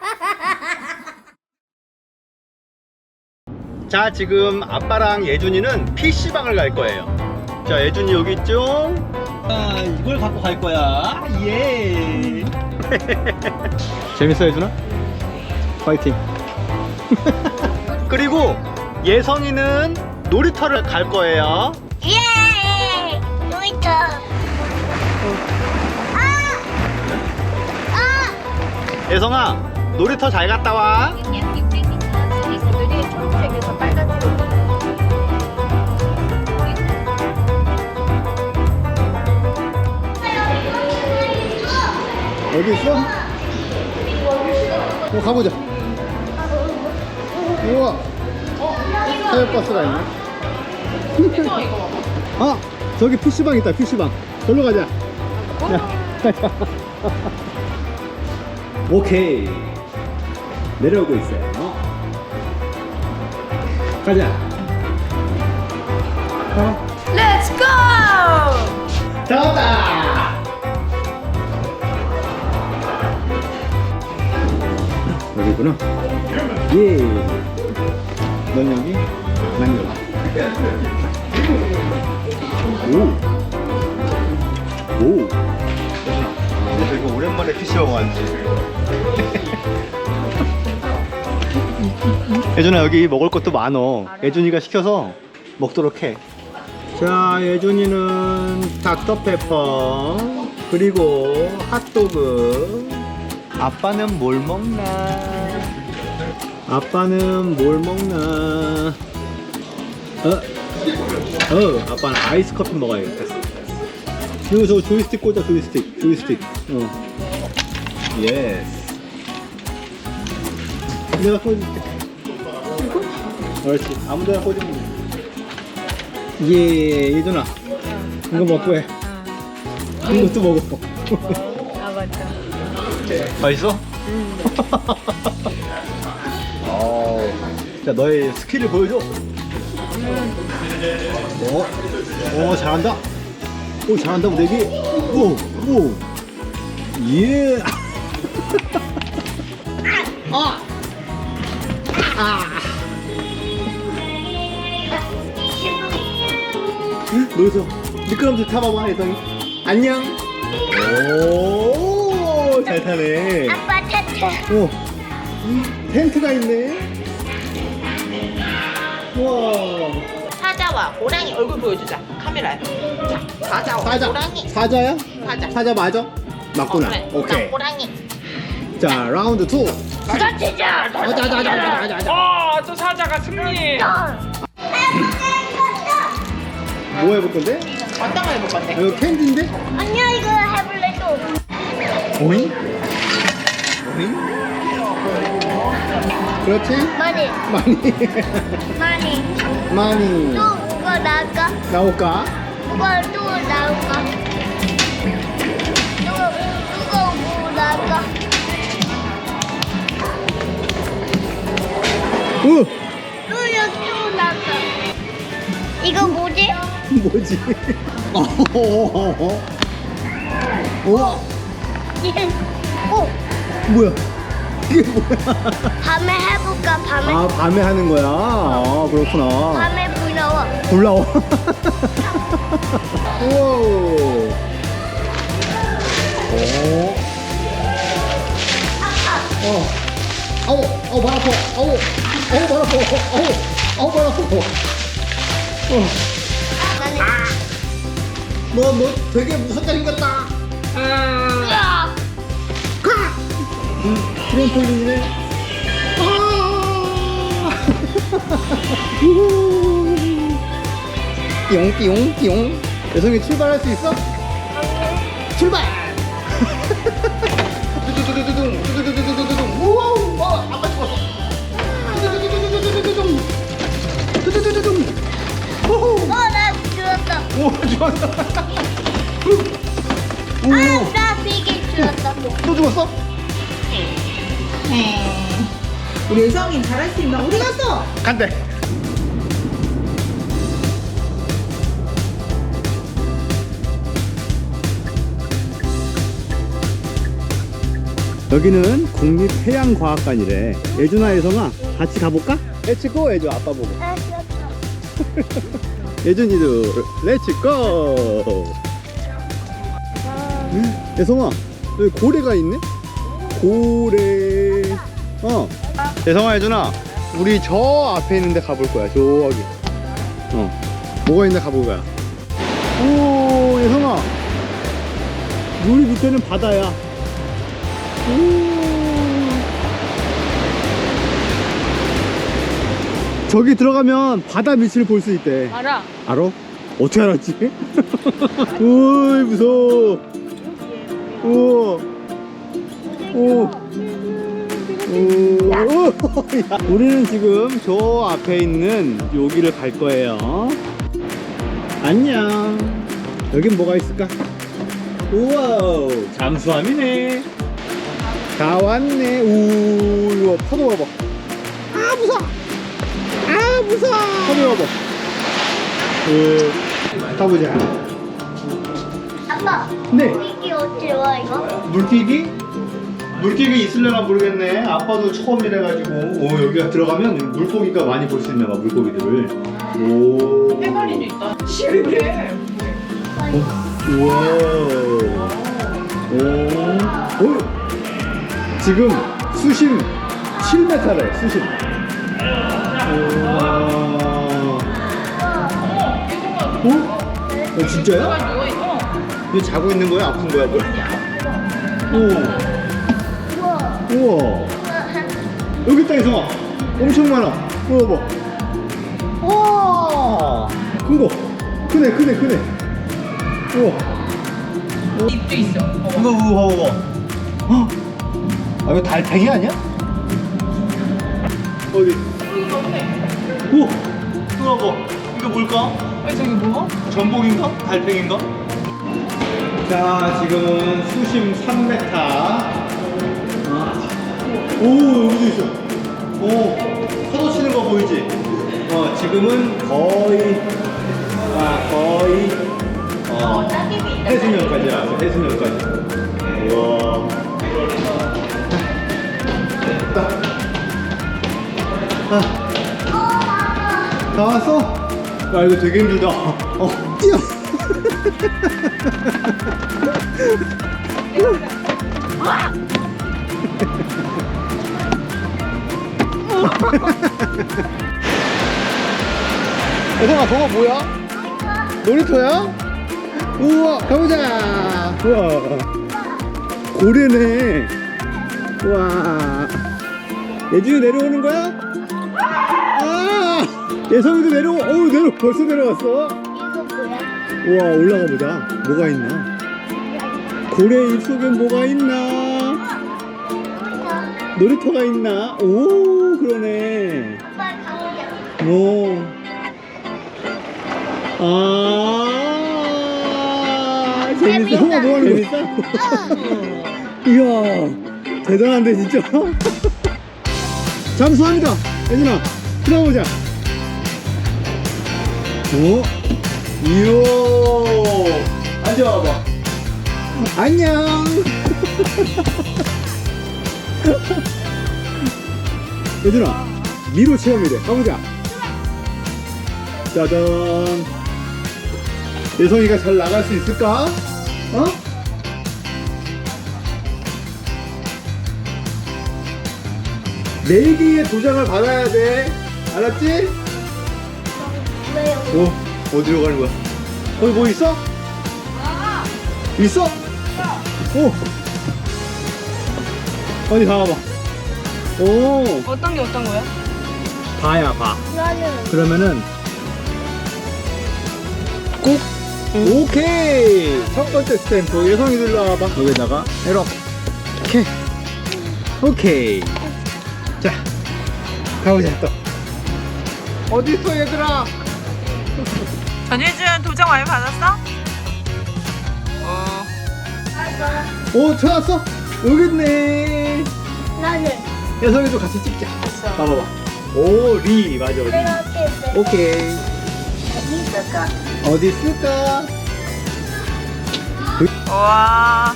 자 지금 아빠랑 예준이는 PC방을 갈 거예요 자 예준이 여기 있죠? 아 이걸 갖고 갈 거야 예 재밌어 예준아? 파이팅 그리고 예성이는 놀이터를 갈 거예요 예! 놀이터. 아! 아! 예성아 놀이터 잘 갔다 와 약 600m 지리산들이 초록색에서 빨간색으로 어디 있어? 어, 가보자. 우와. 새우버스가 있네. 아, 저기 PC방 있다, PC방. 절로 가자. 야, 가자. 오케이. 내려오고 있어요. 가자. 어? Let's go! 잡았다! 여기구나. 예. 넌 여기? 난 여기. 오. 오. 아, 되게 오랜만에 PC방 왔지. 예준아 여기 먹을 것도 많어. 예준이가 시켜서 먹도록 해. 자, 예준이는 닥터페퍼 그리고 핫도그. 아빠는 뭘 먹나? 아빠는 뭘 먹나? 어? 어, 아빠는 아이스 커피 먹어야겠다. 이거 저 조이스틱 꽂아, 조이스틱, 조이스틱. 어. 예스. 내가 꽂을게. 그렇지. 아무데나 꽂으면 돼. 예, 예준아. 이거 먹고 해. 이것도 먹어. 아 맞다. 맛있어? 어, 자, 너의 스킬을 보여줘. 어, 오, 잘한다. 오, 잘한다, 우리 애기. 오, 오. 예. 아. 아. 응? 너희서 미끄럼틀 타봐봐, 혜성이. 안녕. 오, 잘 타네. 아빠 타타. 오, 텐트가 있네. 우와. 사자와 호랑이 얼굴 보여주자 카메라에 자 사자와 사자. 호랑이 사자야? 사자 사자 맞아? 맞구나. 어, 그래. 오케이. 나 호랑이 자, 라운드 2. 사자 진짜 가자, 가자, 가자, 가자, 가자. 어저 사자가 승리 뭐 해볼 건데? 어떤 거 해볼 건데 이거 캔디인데? 아니야 이거 해볼래 또. 오잉? 오잉? 그렇지? 많이 많이. 많이. 많이. 또 뭐가 나올까? 나올까? 뭐가 또 나올까? 누가 누가 뭐 나올까? 오! 또 여기 또 나올까? 이거 뭐지? 뭐지? 우와, 얘, 오 뭐야? 이게 뭐야? 밤에 해볼까? 밤에 아, 밤에 하는 거야? 아, 그렇구나. 밤에 불 나와. 올라와. 우와. 오. 어. 아우, 아우, 발 아파. 아우, 아우, 발 아파. 아우, 아우, 발 아파. 어. 나는 너, 너 되게 무섭게 생겼다. 으아! 음, 트램폴린이네. 아! 우후. 띠용, 띠용, 띠용. 여성이 출발할 수 있어? 출발! 두두두두두둥, 두두두두두둥. 우와우, 어, 아빠 죽었어. 두두두두두두둥. 두두두두둥. 우후. 어, 나 죽었어. 오, 죽었어. 아, 나 죽었어. 또 죽었어? 우리 예성이 잘할 수 있나 어디 갔어 간대. 여기는 국립해양과학관이래. 예준아, 예성아, 같이 가볼까? 렛츠고, 예준 아빠 보고. 예준이도 렛츠고. 예성아, 여기 고래가 있네? 고래. 어. 예성아, 예준아, 우리 저 앞에 있는데 가볼 거야. 저기. 어. 뭐가 있나 가볼 거야. 오, 예성아. 물 밑에는 바다야. 오. 저기 들어가면 바다 밑을 볼 수 있대. 알아. 알아? 어떻게 알았지? 오이 무서워. 오. 오. 야. 우리는 지금 저 앞에 있는 여기를 갈 거예요. 안녕. 여긴 뭐가 있을까? 우와. 잠수함이네. 다 왔네. 우. 이거 파도 봐봐. 아 무서워. 아 무서워. 파도 봐봐. 그 가보자. 아빠, 네. 이게 어떻게 와 이거? 물기기? 물기기 있을려나 모르겠네. 아빠도 처음이래가지고. 오 여기가 들어가면 물고기가 많이 볼 수 있나 봐 물고기들을. 오. 해바리도 있다. 시르게. 우와. 지금 수심 7m래 수심. 우와. 어? 어 진짜야? 누워 있어. 이거 자고 있는 거야? 아픈 거야? 뭐? 우와. 오. 우와. 여기 있다, 이성아. 엄청 많아. 우와, 봐. 우와. 큰 거. 크네, 크네, 크네. 우와. 입도 있어. 이거, 우와, 우와. 어? 아, 이거 달팽이 아니야? 어디? 우와. 우와, 봐. 이거 뭘까? 왜 저기 뭐? 전복인가? 달팽인가? 자, 지금은 수심 3m. 오, 여기도 있어. 오, 파도 치는 거 보이지? 어, 지금은 거의, 아, 거의, 야, 이거 되게 힘들다. 어, 뛰어! 애성아, 저거 뭐야? 놀이터야? 우와, 가보자! 우와. 고래네. 우와. 예준이 내려오는 거야? 아! 예성이도 내려오, 어우, 내려, 벌써 내려왔어? 우와, 올라가 보자. 뭐가 있나? 고래 입속엔 뭐가 있나? 놀이터가 있나? 오, 그러네. 오. 아. 재밌어. 뭐 하는 재밌어? 이야, 대단한데, 진짜? 잠수합니다. 예준아, 들어가보자. 오, 이야, 앉아봐봐. 안녕. 예준아, 미로 체험이래. 가보자. 짜잔. 예성이가 잘 나갈 수 있을까? 어? 네 개의 도장을 받아야 돼. 알았지? 왜요? 어, 어디로 가는 거야? 거기 뭐 있어? 있어? 오. 어디 가봐봐. 오, 어떤 게 어떤 거야? 바야, 바. 나는 그러면은 꼭 오케이 첫 번째 스탬프 예성이 눌러와봐 여기다가 이렇게 오케이 자 가보자 또 어디 있어 얘들아 전예준 도장 많이 받았어? 어. 오 찾았어? 여기 있네. 나는. 예성이도 같이 찍자. 봐봐봐. 오 리. 맞아 리. 내가 어땠어? 오케이. 어디 있을까? 어디 있을까? 와.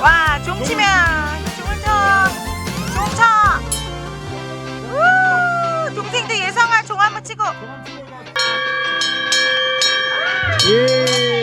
와, 종치면 우! 동생도 예성아 종 한번 치고. 예.